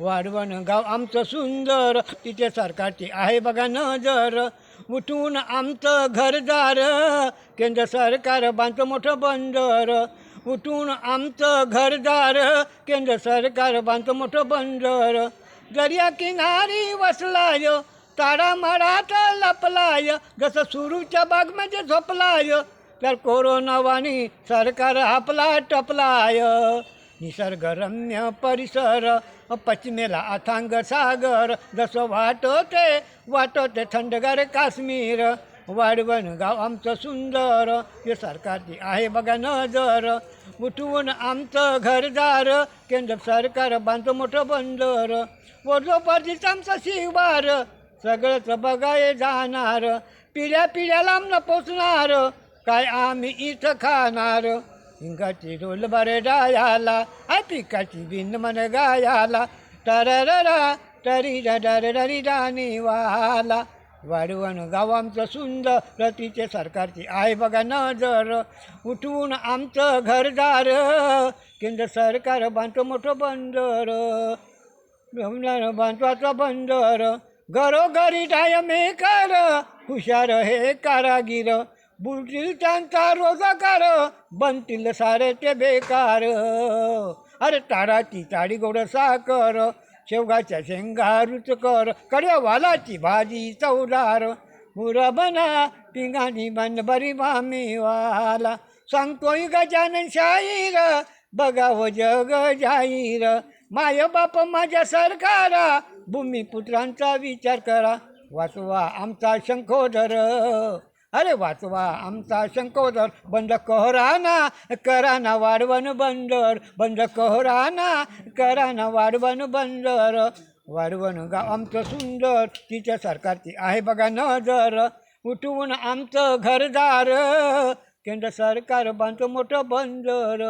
वाढवण गाव आमचं सुंदर तिथे सरकारची आहे बघा नजर. उठून आमचं घरदार केंद्र सरकार बांधतं मोठं बंदर. उठून आमचं घरदार केंद्र सरकार बांधतं मोठं बंदर. दर्या किनारी वसलाय तारा लपलाय. जसं सुरूच्या बागमध्ये झोपलाय तर कोरोनावानी सरकार आपला टपलाय. निसर्गरम्य परिसर पश्चिमेला अथांग सागर जसं वाटते वाटते थंडगार काश्मीर. वाढवण गाव आमचं सुंदर हे सरकारची आहे बघा नजर. उठवून आमचं घरदार केंद्र सरकार बांधतं मोठं बंदर. वजोपार्जित आमचं शिवार सगळंच बघाय जाणार. पिढ्या पिढ्याला लांब पोचणार काय आम्ही इथं खाणार? हिंगाची डोल बरे डायाला आय पिकाची बिन मन गायाला तरररा तरी डरी डाणी वाला वाढवण गाव आमचं सुंदर रतीचे सरकारची आहे बघा नजर उठवून आमचं घरदार केंद्र सरकार बांधतं मोठं बंदर रमणार बंदर घरोघरी डाय कर हुशार हे कारागीर बुलतील त्यांचा रोजाकार बनतील सारे ते बेकार. अरे ताराची ताडी गोड साकर शेवगाच्या शेंगा रुचकर कड्या वालाची भाजी चौदार मुरबना पिंगाणी बन बरी वाला सांगतोय गजानन शाहीर बघावं जग जाहीर. माय बाप माझ्या सरकारा भूमिपुत्रांचा विचार करा. वाचवा आमचा शंखोधर अरे वाचवा आमचा शंकोदर बंद कहराना कराना वाढवण बंदर बंद कहराना कराना वाढवण बंदर. वाढवण गाव आमचं सुंदर तिच्या सरकारची आहे बघा नजर. उठवून आमचं घरदार केंद्र सरकार बांधतो मोठं बंदर.